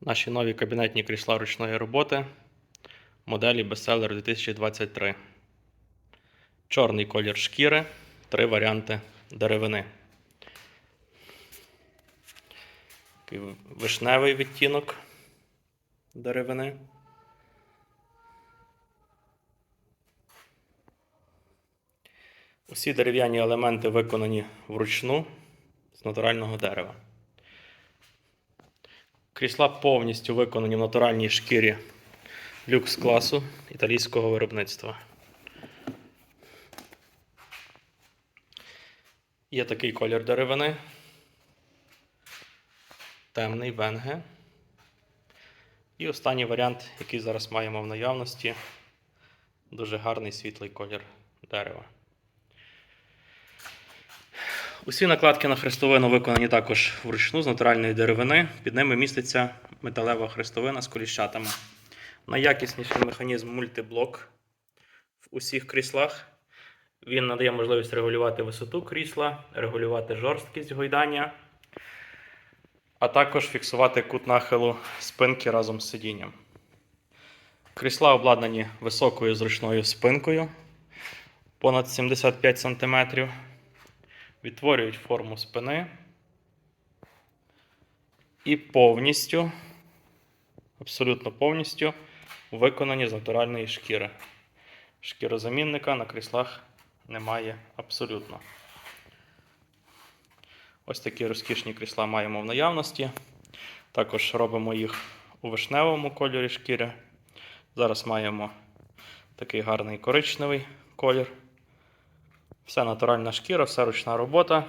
Наші нові кабінетні крісла ручної роботи моделі Bestseller 2023. Чорний колір шкіри, три варіанти деревини. Вишневий відтінок деревини. Усі дерев'яні елементи виконані вручну з натурального дерева. Крісла повністю виконані в натуральній шкірі люкс класу італійського виробництва. Є такий колір деревини. Темний венге. І останній варіант, який зараз маємо в наявності, дуже гарний світлий колір дерева. Усі накладки на хрестовину виконані також вручну з натуральної деревини. Під ними міститься металева хрестовина з коліщатами. Найякісніший механізм мультиблок в усіх кріслах. Він надає можливість регулювати висоту крісла, регулювати жорсткість гойдання, а також фіксувати кут нахилу спинки разом з сидінням. Крісла обладнані високою зручною спинкою понад 75 см відтворюють форму спини і повністю, абсолютно повністю виконані з натуральної шкіри. Шкірозамінника на кріслах немає абсолютно. Ось такі розкішні крісла маємо в наявності. Також робимо їх у вишневому кольорі шкіри. Зараз маємо такий гарний коричневий колір. Все натуральна шкіра, все ручна робота,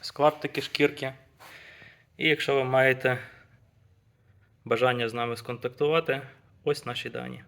склад такі шкірки. І якщо ви маєте бажання з нами сконтактувати, ось наші дані.